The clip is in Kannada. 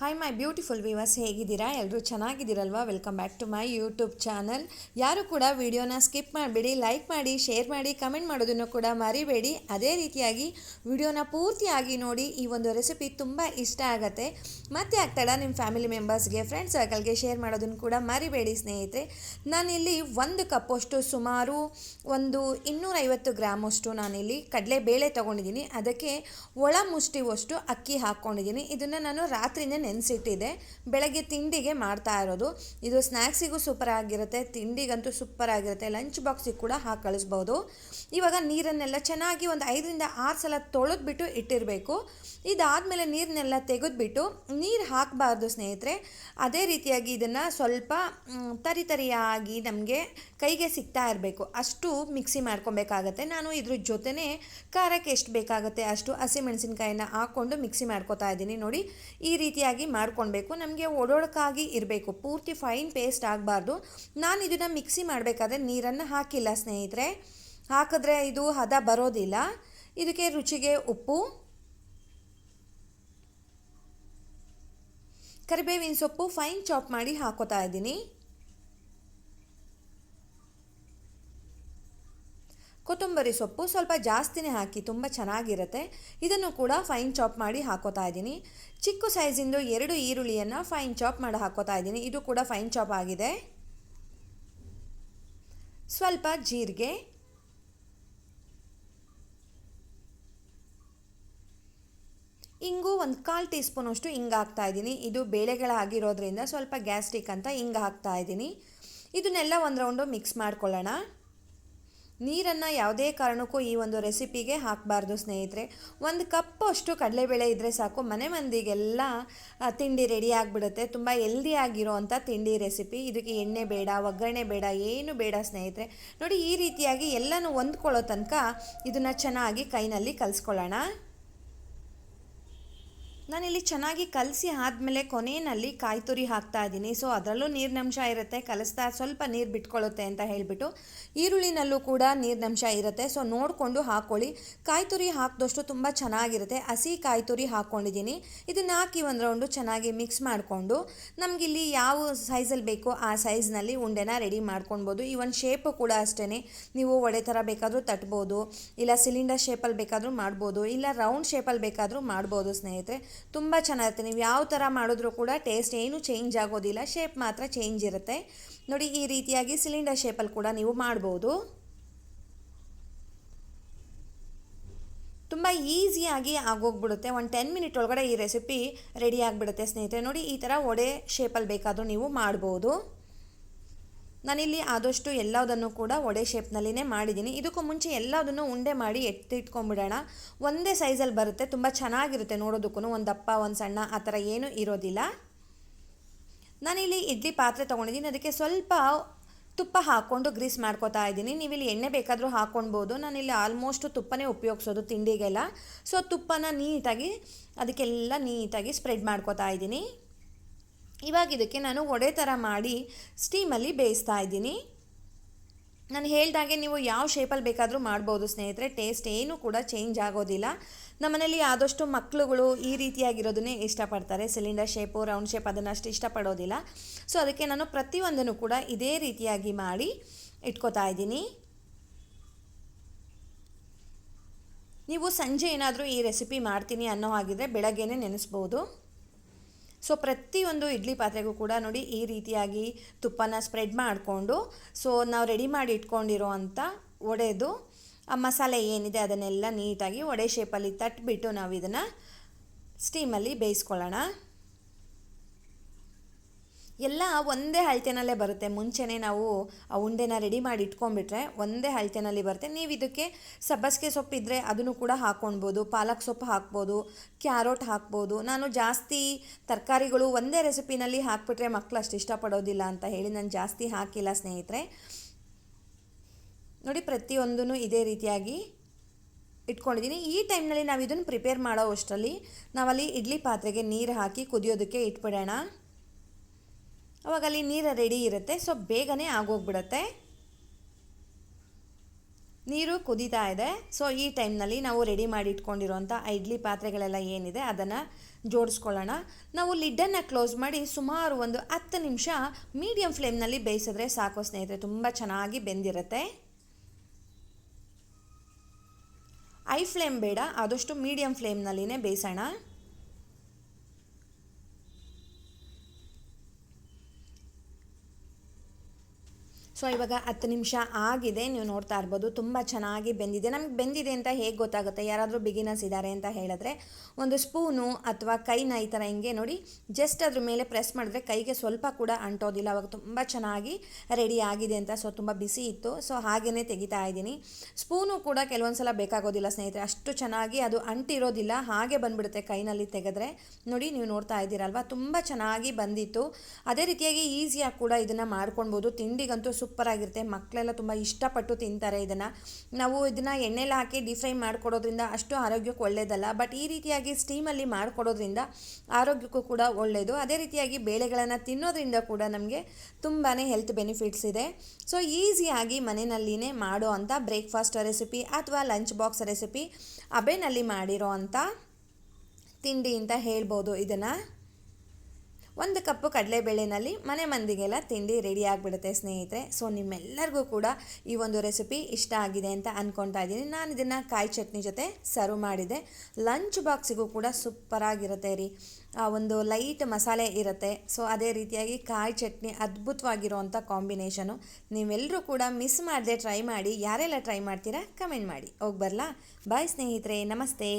ಹಾಯ್ ಮೈ ಬ್ಯೂಟಿಫುಲ್ ವಿವರ್ಸ್ ಹೇಗಿದ್ದೀರಾ? ಎಲ್ಲರೂ ಚೆನ್ನಾಗಿದ್ದೀರಲ್ವಾ? Welcome back to my YouTube channel ಯಾರು ಕೂಡ ವಿಡಿಯೋನ ಸ್ಕಿಪ್ ಮಾಡಬೇಡಿ ಲೈಕ್ ಮಾಡಿ ಶೇರ್ ಮಾಡಿ ಕಮೆಂಟ್ ಮಾಡೋದನ್ನು ಕೂಡ ಮರಿಬೇಡಿ. ಅದೇ ರೀತಿಯಾಗಿ ವಿಡಿಯೋನ ಪೂರ್ತಿಯಾಗಿ ನೋಡಿ ಈ ಒಂದು ರೆಸಿಪಿ ತುಂಬ ಇಷ್ಟ ಆಗುತ್ತೆ. ಮತ್ತೆ ಆಗ್ತಾಡ ನಿಮ್ಮ ಫ್ಯಾಮಿಲಿ ಮೆಂಬರ್ಸ್ಗೆ ಫ್ರೆಂಡ್ಸ್ ಸರ್ಕಲ್ಗೆ ಶೇರ್ ಮಾಡೋದನ್ನು ಕೂಡ ಮರಿಬೇಡಿ ಸ್ನೇಹಿತರೆ. ನಾನಿಲ್ಲಿ ಒಂದು ಕಪ್ಪಷ್ಟು ಸುಮಾರು ಒಂದು ಇನ್ನೂರೈವತ್ತು ಗ್ರಾಮಷ್ಟು ನಾನಿಲ್ಲಿ ಕಡಲೆಬೇಳೆ ತೊಗೊಂಡಿದ್ದೀನಿ. ಅದಕ್ಕೆ ಒಳ ಮುಷ್ಟಿವಷ್ಟು ಅಕ್ಕಿ ಹಾಕ್ಕೊಂಡಿದ್ದೀನಿ. ಇದನ್ನು ನಾನು ರಾತ್ರಿನೇ ನೆನೆಸಿಟ್ಟಿದ್ದೆ ಬೆಳಗ್ಗೆ ತಿಂಡಿಗೆ ಮಾಡ್ತಾ ಇರೋದು. ಇದು ಸ್ನ್ಯಾಕ್ಸಿಗೂ ಸೂಪರ್ ಆಗಿರುತ್ತೆ. ತಿಂಡಿಗಂತೂ ಸೂಪರ್ ಆಗಿರುತ್ತೆ. ಲಂಚ್ ಬಾಕ್ಸಿಗೆ ಕೂಡ ಹಾಕಿ ಕಳಿಸ್ಬೋದು. ಇವಾಗ ನೀರನ್ನೆಲ್ಲ ಚೆನ್ನಾಗಿ ಒಂದು ಐದರಿಂದ ಆರು ಸಲ ತೊಳೆದ್ಬಿಟ್ಟು ಇಟ್ಟಿರಬೇಕು. ಇದಾದಮೇಲೆ ನೀರನ್ನೆಲ್ಲ ತೆಗೆದ್ಬಿಟ್ಟು ನೀರು ಹಾಕಬಾರ್ದು ಸ್ನೇಹಿತರೆ. ಅದೇ ರೀತಿಯಾಗಿ ಇದನ್ನು ಸ್ವಲ್ಪ ತರಿ ತರಿಯಾಗಿ ನಮಗೆ ಕೈಗೆ ಸಿಗ್ತಾ ಇರಬೇಕು. ಅಷ್ಟು ಮಿಕ್ಸಿ ಮಾಡ್ಕೊಬೇಕಾಗತ್ತೆ. ನಾನು ಇದ್ರ ಜೊತೆನೆ ಖಾರಕ್ಕೆ ಎಷ್ಟು ಬೇಕಾಗುತ್ತೆ ಅಷ್ಟು ಹಸಿಮೆಣಸಿನ್ಕಾಯಿನ ಹಾಕ್ಕೊಂಡು ಮಿಕ್ಸಿ ಮಾಡ್ಕೊತಾ ಇದ್ದೀನಿ ನೋಡಿ. ಈ ರೀತಿಯಾಗಿ ಮಾಡ್ಕೊಳ್ಬೇಕು, ನಮಗೆ ಒಡೊಡಕಾಗಿ ಇರಬೇಕು, ಪೂರ್ತಿ ಫೈನ್ ಪೇಸ್ಟ್ ಆಗಬಾರ್ದು. ನಾನು ಇದನ್ನು ಮಿಕ್ಸಿ ಮಾಡಬೇಕಾದ್ರೆ ನೀರನ್ನು ಹಾಕಿಲ್ಲ ಸ್ನೇಹಿತರೆ. ಹಾಕಿದ್ರೆ ಇದು ಹದ ಬರೋದಿಲ್ಲ. ಇದಕ್ಕೆ ರುಚಿಗೆ ಉಪ್ಪು. ಕರಿಬೇವಿನ ಸೊಪ್ಪು ಫೈನ್ ಚಾಪ್ ಮಾಡಿ ಹಾಕೋತಾ ಇದ್ದೀನಿ. ಕೊತ್ತಂಬರಿ ಸೊಪ್ಪು ಸ್ವಲ್ಪ ಜಾಸ್ತಿನೇ ಹಾಕಿ ತುಂಬ ಚೆನ್ನಾಗಿರುತ್ತೆ. ಇದನ್ನು ಕೂಡ ಫೈನ್ ಚಾಪ್ ಮಾಡಿ ಹಾಕೋತಾ ಇದ್ದೀನಿ. ಚಿಕ್ಕ ಸೈಜಿಂದು ಎರಡು ಈರುಳ್ಳಿಯನ್ನು ಫೈನ್ ಚಾಪ್ ಮಾಡಿ ಹಾಕೋತಾ ಇದ್ದೀನಿ. ಇದು ಕೂಡ ಫೈನ್ ಚಾಪ್ ಆಗಿದೆ. ಸ್ವಲ್ಪ ಜೀರಿಗೆ. ಇಂಗು ಒಂದು ಕಾಲು ಟೀ ಸ್ಪೂನಷ್ಟು ಹಿಂಗೆ ಹಾಕ್ತಾ ಇದ್ದೀನಿ. ಇದು ಬೇಳೆಗಳಾಗಿರೋದ್ರಿಂದ ಸ್ವಲ್ಪ ಗ್ಯಾಸ್ಟ್ರಿಕ್ ಅಂತ ಹಿಂಗೆ ಹಾಕ್ತಾ ಇದ್ದೀನಿ. ಇದನ್ನೆಲ್ಲ ಒಂದು ರೌಂಡು ಮಿಕ್ಸ್ ಮಾಡ್ಕೊಳ್ಳೋಣ. ನೀರನ್ನು ಯಾವುದೇ ಕಾರಣಕ್ಕೂ ಈ ಒಂದು ರೆಸಿಪಿಗೆ ಹಾಕಬಾರ್ದು, ಸ್ನೇಹಿತರೆ. ಒಂದು ಕಪ್ ಅಷ್ಟು ಕಡಲೆಬೇಳೆ ಇದ್ದರೆ ಸಾಕು. ಮನೆ ಮಂದಿಗೆಲ್ಲ ತಿಂಡಿ ರೆಡಿ ಆಗಿಬಿಡುತ್ತೆ. ತುಂಬ ಹೆಲ್ದಿ ಆಗಿರೋವಂಥ ತಿಂಡಿ ರೆಸಿಪಿ. ಇದಕ್ಕೆ ಎಣ್ಣೆ ಬೇಡ, ಒಗ್ಗರಣೆ ಬೇಡ, ಏನು ಬೇಡ, ಸ್ನೇಹಿತರೆ. ನೋಡಿ, ಈ ರೀತಿಯಾಗಿ ಎಲ್ಲನೂ ಹೊಂದ್ಕೊಳ್ಳೋ ತನಕ ಇದನ್ನು ಚೆನ್ನಾಗಿ ಕೈನಲ್ಲಿ ಕಲಿಸ್ಕೊಳ್ಳೋಣ. ನಾನಿಲ್ಲಿ ಚೆನ್ನಾಗಿ ಕಲಸಿ ಆದಮೇಲೆ ಕೊನೆಯಲ್ಲಿ ಕಾಯಿ ತುರಿ ಹಾಕ್ತಾ ಇದ್ದೀನಿ. ಸೊ ಅದರಲ್ಲೂ ನೀರಿನಂಶ ಇರುತ್ತೆ. ಕಲಿಸ್ತಾ ಸ್ವಲ್ಪ ನೀರು ಬಿಟ್ಕೊಳ್ಳುತ್ತೆ ಅಂತ ಹೇಳಿಬಿಟ್ಟು ಈರುಳ್ಳಿನಲ್ಲೂ ಕೂಡ ನೀರಿನಂಶ ಇರುತ್ತೆ. ಸೊ ನೋಡಿಕೊಂಡು ಹಾಕ್ಕೊಳ್ಳಿ ಕಾಯಿ ತುರಿ ಹಾಕಿದಷ್ಟು ತುಂಬ ಚೆನ್ನಾಗಿರುತ್ತೆ. ಹಸಿ ಕಾಯಿ ತುರಿ ಹಾಕ್ಕೊಂಡಿದ್ದೀನಿ ಇದನ್ನು ಹಾಕಿ ಒಂದು ರೌಂಡು ಚೆನ್ನಾಗಿ ಮಿಕ್ಸ್ ಮಾಡಿಕೊಂಡು ನಮಗಿಲ್ಲಿ ಯಾವ ಸೈಜಲ್ಲಿ ಬೇಕೋ ಆ ಸೈಜ್ನಲ್ಲಿ ಉಂಡೆನ ರೆಡಿ ಮಾಡ್ಕೊಳ್ಬೋದು. ಈ ಒಂದು ಶೇಪು ಕೂಡ ಅಷ್ಟೇ ನೀವು ಒಡೆ ಥರ ಬೇಕಾದರೂ ತಟ್ಬೋದು, ಇಲ್ಲ ಸಿಲಿಂಡರ್ ಶೇಪಲ್ಲಿ ಬೇಕಾದರೂ ಮಾಡ್ಬೋದು, ಇಲ್ಲ ರೌಂಡ್ ಶೇಪಲ್ಲಿ ಬೇಕಾದರೂ ಮಾಡ್ಬೋದು ಸ್ನೇಹಿತರೆ. ತುಂಬ ಚೆನ್ನಾಗಿರುತ್ತೆ. ನೀವು ಯಾವ ಥರ ಮಾಡಿದ್ರೂ ಕೂಡ ಟೇಸ್ಟ್ ಏನೂ ಚೇಂಜ್ ಆಗೋದಿಲ್ಲ. ಶೇಪ್ ಮಾತ್ರ ಚೇಂಜ್ ಇರುತ್ತೆ. ನೋಡಿ, ಈ ರೀತಿಯಾಗಿ ಸಿಲಿಂಡರ್ ಶೇಪಲ್ಲಿ ಕೂಡ ನೀವು ಮಾಡ್ಬೋದು. ತುಂಬ ಈಸಿಯಾಗಿ ಆಗೋಗ್ಬಿಡುತ್ತೆ. ಒಂದು ಟೆನ್ ಮಿನಿಟ್ ಒಳಗಡೆ ಈ ರೆಸಿಪಿ ರೆಡಿ ಆಗಿಬಿಡುತ್ತೆ ಸ್ನೇಹಿತರೆ. ನೋಡಿ, ಈ ಥರ ಒಡೆ ಶೇಪಲ್ಲಿ ಬೇಕಾದರೂ ನೀವು ಮಾಡ್ಬೋದು. ನಾನಿಲ್ಲಿ ಆದಷ್ಟು ಎಲ್ಲದನ್ನು ಕೂಡ ಒಡೆ ಶೇಪ್ನಲ್ಲಿನೇ ಮಾಡಿದ್ದೀನಿ. ಇದಕ್ಕೂ ಮುಂಚೆ ಎಲ್ಲದನ್ನು ಉಂಡೆ ಮಾಡಿ ಎತ್ತಿಟ್ಕೊಂಡ್ಬಿಡೋಣ ಒಂದೇ ಸೈಜಲ್ಲಿ ಬರುತ್ತೆ, ತುಂಬ ಚೆನ್ನಾಗಿರುತ್ತೆ ನೋಡೋದಕ್ಕೂ ಒಂದು ದಪ್ಪ, ಒಂದು ಸಣ್ಣ, ಆ ಥರ ಏನೂ ಇರೋದಿಲ್ಲ. ನಾನಿಲ್ಲಿ ಇಡ್ಲಿ ಪಾತ್ರೆ ತೊಗೊಂಡಿದ್ದೀನಿ. ಅದಕ್ಕೆ ಸ್ವಲ್ಪ ತುಪ್ಪ ಹಾಕ್ಕೊಂಡು ಗ್ರೀಸ್ ಮಾಡ್ಕೋತಾ ಇದ್ದೀನಿ. ನೀವಿಲ್ಲಿ ಎಣ್ಣೆ ಬೇಕಾದರೂ ಹಾಕ್ಕೊಳ್ಬೋದು ನಾನಿಲ್ಲಿ ಆಲ್ಮೋಸ್ಟ್ ತುಪ್ಪನೇ ಉಪಯೋಗಿಸೋದು ತಿಂಡಿಗೆಲ್ಲ. ಸೊ, ತುಪ್ಪನ ನೀಟಾಗಿ, ಅದಕ್ಕೆಲ್ಲ ನೀಟಾಗಿ ಸ್ಪ್ರೆಡ್ ಮಾಡ್ಕೊತಾ ಇದ್ದೀನಿ. ಇವಾಗ ಇದಕ್ಕೆ ನಾನು ಒಡೆ ಥರ ಮಾಡಿ ಸ್ಟೀಮಲ್ಲಿ ಬೇಯಿಸ್ತಾ ಇದ್ದೀನಿ. ನಾನು ಹೇಳ್ದಾಗೆ ನೀವು ಯಾವ ಶೇಪಲ್ಲಿ ಬೇಕಾದರೂ ಮಾಡ್ಬೋದು ಸ್ನೇಹಿತರೆ. ಟೇಸ್ಟ್ ಏನೂ ಕೂಡ ಚೇಂಜ್ ಆಗೋದಿಲ್ಲ. ನಮ್ಮನೇಲಿ ಆದಷ್ಟು ಮಕ್ಕಳುಗಳು ಈ ರೀತಿಯಾಗಿರೋದನ್ನೇ ಇಷ್ಟಪಡ್ತಾರೆ. ಸಿಲಿಂಡರ್ ಶೇಪು ರೌಂಡ್ ಶೇಪ್ ಅದನ್ನು ಅಷ್ಟು ಇಷ್ಟಪಡೋದಿಲ್ಲ. ಸೊ ಅದಕ್ಕೆ ನಾನು ಪ್ರತಿಯೊಂದನ್ನು ಕೂಡ ಇದೇ ರೀತಿಯಾಗಿ ಮಾಡಿ ಇಟ್ಕೋತಾ ಇದ್ದೀನಿ. ನೀವು ಸಂಜೆ ಏನಾದರೂ ಈ ರೆಸಿಪಿ ಮಾಡ್ತೀನಿ ಅನ್ನೋ ಹಾಗಿದ್ರೆ ಬೆಳಗ್ಗೆನೇ ನೆನೆಸ್ಬೋದು. ಸೊ ಪ್ರತಿಯೊಂದು ಇಡ್ಲಿ ಪಾತ್ರೆಗೂ ಕೂಡ ನೋಡಿ ಈ ರೀತಿಯಾಗಿ ತುಪ್ಪನ ಸ್ಪ್ರೆಡ್ ಮಾಡಿಕೊಂಡು ಸೊ ನಾವು ರೆಡಿ ಮಾಡಿ ಇಟ್ಕೊಂಡಿರೋ ಅಂಥ ಒಡೆದು, ಆ ಮಸಾಲೆ ಏನಿದೆ ಅದನ್ನೆಲ್ಲ ನೀಟಾಗಿ ಒಡೆ ಶೇಪಲ್ಲಿ ತಟ್ಬಿಟ್ಟು ನಾವು ಇದನ್ನು ಸ್ಟೀಮಲ್ಲಿ ಬೇಯಿಸ್ಕೊಳ್ಳೋಣ. ಎಲ್ಲ ಒಂದೇ ಅಳತೆನಲ್ಲೇ ಬರುತ್ತೆ. ಮುಂಚೆನೇ ನಾವು ಆ ಉಂಡೆನ ರೆಡಿ ಮಾಡಿ ಇಟ್ಕೊಂಡ್ಬಿಟ್ರೆ ಒಂದೇ ಅಳತೆನಲ್ಲಿ ಬರುತ್ತೆ. ನೀವು ಇದಕ್ಕೆ ಸಬ್ಬಸಿಗೆ ಸೊಪ್ಪಿದ್ರೆ ಅದನ್ನು ಕೂಡ ಹಾಕ್ಕೊಳ್ಬೋದು ಪಾಲಕ್ ಸೊಪ್ಪು ಹಾಕ್ಬೋದು. ಕ್ಯಾರೋಟ್ ಹಾಕ್ಬೋದು. ನಾನು ಜಾಸ್ತಿ ತರಕಾರಿಗಳು ಒಂದೇ ರೆಸಿಪಿನಲ್ಲಿ ಹಾಕ್ಬಿಟ್ರೆ ಮಕ್ಕಳು ಅಷ್ಟು ಇಷ್ಟಪಡೋದಿಲ್ಲ ಅಂತ ಹೇಳಿ ನಾನು ಜಾಸ್ತಿ ಹಾಕಿಲ್ಲ ಸ್ನೇಹಿತರೆ. ನೋಡಿ ಪ್ರತಿಯೊಂದೂ ಇದೇ ರೀತಿಯಾಗಿ ಇಟ್ಕೊಂಡಿದ್ದೀನಿ. ಈ ಟೈಮ್ನಲ್ಲಿ ನಾವು ಇದನ್ನು ಪ್ರಿಪೇರ್ ಮಾಡೋ ಅಷ್ಟರಲ್ಲಿ ನಾವಲ್ಲಿ ಇಡ್ಲಿ ಪಾತ್ರೆಗೆ ನೀರು ಹಾಕಿ ಕುದಿಯೋದಕ್ಕೆ ಇಟ್ಬಿಡೋಣ. ಅವಾಗ ಅಲ್ಲಿ ನೀರು ರೆಡಿ ಇರುತ್ತೆ. ಸೊ ಬೇಗನೆ ಆಗೋಗ್ಬಿಡತ್ತೆ. ನೀರು ಕುದೀತಾ ಇದೆ. ಸೊ ಈ ಟೈಮ್ನಲ್ಲಿ ನಾವು ರೆಡಿ ಮಾಡಿ ಇಟ್ಕೊಂಡಿರೋಂಥ ಇಡ್ಲಿ ಪಾತ್ರೆಗಳೆಲ್ಲ ಏನಿದೆ ಅದನ್ನು ಜೋಡಿಸ್ಕೊಳ್ಳೋಣ. ನಾವು ಲಿಡ್ಡನ್ನು ಕ್ಲೋಸ್ ಮಾಡಿ ಸುಮಾರು ಒಂದು ಹತ್ತು ನಿಮಿಷ ಮೀಡಿಯಮ್ ಫ್ಲೇಮ್ನಲ್ಲಿ ಬೇಯಿಸಿದ್ರೆ ಸಾಕು ಸ್ನೇಹಿತರೆ, ತುಂಬ ಚೆನ್ನಾಗಿ ಬೆಂದಿರುತ್ತೆ. ಐ ಫ್ಲೇಮ್ ಬೇಡ, ಆದಷ್ಟು ಮೀಡಿಯಮ್ ಫ್ಲೇಮ್ನಲ್ಲಿನೇ ಬೇಯಿಸೋಣ. ಸೊ ಇವಾಗ ಹತ್ತು ನಿಮಿಷ ಆಗಿದೆ, ನೀವು ನೋಡ್ತಾ ಇರ್ಬೋದು, ತುಂಬ ಚೆನ್ನಾಗಿ ಬೆಂದಿದೆ. ನಮ್ಗೆ ಬೆಂದಿದೆ ಅಂತ ಹೇಗೆ ಗೊತ್ತಾಗುತ್ತೆ? ಯಾರಾದರೂ ಬಿಗಿನರ್ಸ್ ಇದ್ದಾರೆ ಅಂತ ಹೇಳಿದ್ರೆ, ಒಂದು ಸ್ಪೂನು ಅಥವಾ ಕೈನ ಈ ಥರ ಹಿಂಗೆ ನೋಡಿ ಜಸ್ಟ್ ಅದ್ರ ಮೇಲೆ ಪ್ರೆಸ್ ಮಾಡಿದ್ರೆ ಕೈಗೆ ಸ್ವಲ್ಪ ಕೂಡ ಅಂಟೋದಿಲ್ಲ. ಅವಾಗ ತುಂಬ ಚೆನ್ನಾಗಿ ರೆಡಿ ಆಗಿದೆ ಅಂತ ಸೊ ತುಂಬ ಬಿಸಿ ಇತ್ತು. ಸೊ ಹಾಗೆಯೇ ತೆಗಿತಾ ಇದ್ದೀನಿ. ಸ್ಪೂನು ಕೂಡ ಕೆಲವೊಂದು ಸಲ ಬೇಕಾಗೋದಿಲ್ಲ ಸ್ನೇಹಿತರೆ. ಅಷ್ಟು ಚೆನ್ನಾಗಿ ಅದು ಅಂಟಿರೋದಿಲ್ಲ. ಹಾಗೆ ಬಂದ್ಬಿಡುತ್ತೆ ಕೈನಲ್ಲಿ ತೆಗೆದ್ರೆ. ನೋಡಿ, ನೀವು ನೋಡ್ತಾ ಇದ್ದೀರಲ್ವ? ತುಂಬ ಚೆನ್ನಾಗಿ ಬಂದಿತ್ತು. ಅದೇ ರೀತಿಯಾಗಿ ಈಸಿಯಾಗಿ ಕೂಡ ಇದನ್ನು ಮಾಡ್ಕೊಳ್ಬೋದು. ತಿಂಡಿಗಂತೂ ಸೂಪರ್ ಆಗಿರುತ್ತೆ ಮಕ್ಕಳೆಲ್ಲ ತುಂಬ ಇಷ್ಟಪಟ್ಟು ತಿಂತಾರೆ ಇದನ್ನು. ನಾವು ಇದನ್ನು ಎಣ್ಣೆಲಿ ಹಾಕಿ ಡೀಪ್ ಫ್ರೈ ಮಾಡಿಕೊಡೋದ್ರಿಂದ ಅಷ್ಟು ಆರೋಗ್ಯಕ್ಕೆ ಒಳ್ಳೆಯದಲ್ಲ ಬಟ್ ಈ ರೀತಿಯಾಗಿ ಸ್ಟೀಮಲ್ಲಿ ಮಾಡಿಕೊಡೋದ್ರಿಂದ ಆರೋಗ್ಯಕ್ಕೂ ಕೂಡ ಒಳ್ಳೆಯದು ಅದೇ ರೀತಿಯಾಗಿ ಬೇಳೆಗಳನ್ನು ತಿನ್ನೋದ್ರಿಂದ ಕೂಡ ನಮಗೆ ತುಂಬಾ ಹೆಲ್ತ್ ಬೆನಿಫಿಟ್ಸ್ ಇದೆ. ಸೊ ಈಸಿಯಾಗಿ ಮನೆಯಲ್ಲಿನೇ ಮಾಡೋ ಅಂಥ ಬ್ರೇಕ್ಫಾಸ್ಟ್ ರೆಸಿಪಿ ಅಥವಾ ಲಂಚ್ ಬಾಕ್ಸ್ ರೆಸಿಪಿ ಅಬೆನಲ್ಲಿ ಮಾಡಿರೋ ಅಂಥ ತಿಂಡಿ ಅಂತ ಹೇಳ್ಬೋದು ಇದನ್ನು. ಒಂದು ಕಪ್ಪು ಕಡಲೆಬೇಳೆನಲ್ಲಿ ಮನೆ ಮಂದಿಗೆಲ್ಲ ತಿಂಡಿ ರೆಡಿ ಆಗಿಬಿಡುತ್ತೆ ಸ್ನೇಹಿತರೆ. ಸೊ ನಿಮ್ಮೆಲ್ಲರಿಗೂ ಕೂಡ ಈ ಒಂದು ರೆಸಿಪಿ ಇಷ್ಟ ಆಗಿದೆ ಅಂತ ಅಂದ್ಕೊತಾ ಇದ್ದೀನಿ. ನಾನು ಇದನ್ನು ಕಾಯಿ ಚಟ್ನಿ ಜೊತೆ ಸರ್ವ್ ಮಾಡಿದೆ. ಲಂಚ್ ಬಾಕ್ಸಿಗೂ ಕೂಡ ಸೂಪರಾಗಿರುತ್ತೆ ರೀ. ಆ ಒಂದು ಲೈಟ್ ಮಸಾಲೆ ಇರುತ್ತೆ. ಸೊ ಅದೇ ರೀತಿಯಾಗಿ ಕಾಯಿ ಚಟ್ನಿ ಅದ್ಭುತವಾಗಿರೋವಂಥ ಕಾಂಬಿನೇಷನು ನೀವೆಲ್ಲರೂ ಕೂಡ ಮಿಸ್ ಮಾಡದೆ ಟ್ರೈ ಮಾಡಿ. ಯಾರೆಲ್ಲ ಟ್ರೈ ಮಾಡ್ತೀರಾ ಕಮೆಂಟ್ ಮಾಡಿ. ಹೋಗಿ ಬರಲಾ? ಬಾಯ್ ಸ್ನೇಹಿತರೆ. ನಮಸ್ತೆ.